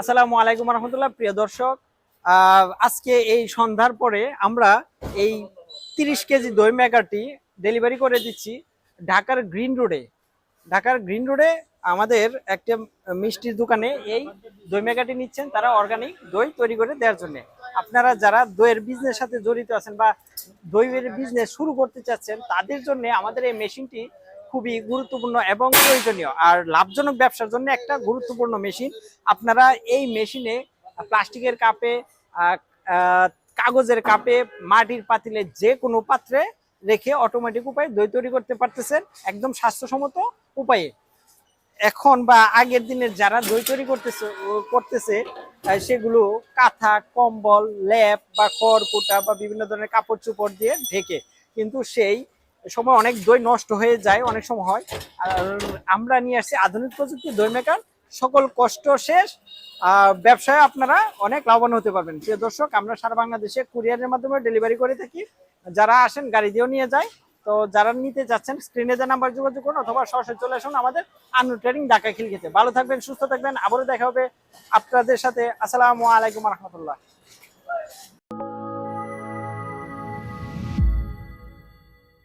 আসসালামু আলাইকুম রহমতুল্লাহ, প্রিয় দর্শক। আজকে এই সন্ধ্যার পরে আমরা এই তিরিশ কেজি দই মেকারটি ডেলিভারি করে দিচ্ছি ঢাকার গ্রিন রোডে। ঢাকার গ্রিন রোডে আমাদের একটা মিষ্টির দোকানে এই দই মেকারটি নিচ্ছেন, তারা অর্গানিক দই তৈরি করে দেওয়ার জন্য। আপনারা যারা দইয়ের বিজনেস সাথে জড়িত আছেন বা দইয়ের বিজনেস শুরু করতে চাচ্ছেন, তাদের জন্য আমাদের এই মেশিনটি খুবই গুরুত্বপূর্ণ এবং প্রয়োজনীয়। আর লাভজনক ব্যবসার জন্য একটা গুরুত্বপূর্ণ মেশিন। আপনারা এই মেশিনে প্লাস্টিকের কাপে কাগজের কাপে, মাটির পাতিলে যে কোনো পাত্রে রেখে অটোমেটিক উপায়ে দই তৈরি করতে পারতেছেন। একদম স্বাস্থ্যসম্মত উপায়ে। এখন বা আগের দিনের যারা দই তৈরি করতেছে করতেছে সেগুলো কাঁথা, কম্বল ল্যাপ বা খড় কুটা বা বিভিন্ন ধরনের কাপড় চোপড় দিয়ে ঢেকে। কিন্তু সেই সময় অনেক দই নষ্ট হয়ে যায়, অনেক সময় হয়। আর আমরা নিয়ে আসছি আধুনিক প্রযুক্তি দই মেকার সকল কষ্ট শেষ। ব্যবসায় আপনারা অনেক লাভবান হতে পারবেন। প্রিয় দর্শক, আমরা সারা বাংলাদেশে কুরিয়ারের মাধ্যমে ডেলিভারি করে থাকি। যারা আসেন, গাড়ি দিয়েও নিয়ে যায়। তো যারা নিতে যাচ্ছেন স্ক্রিনে যে নাম্বার যোগাযোগ করুন অথবা সরাসরি চলে আসুন আমাদের আনু ট্রেডিং ঢাকা খিলখিতে ভালো থাকবেন, সুস্থ থাকবেন। আবারও দেখা হবে আপনাদের সাথে। আসসালামু আলাইকুম রহমতুল্লাহ।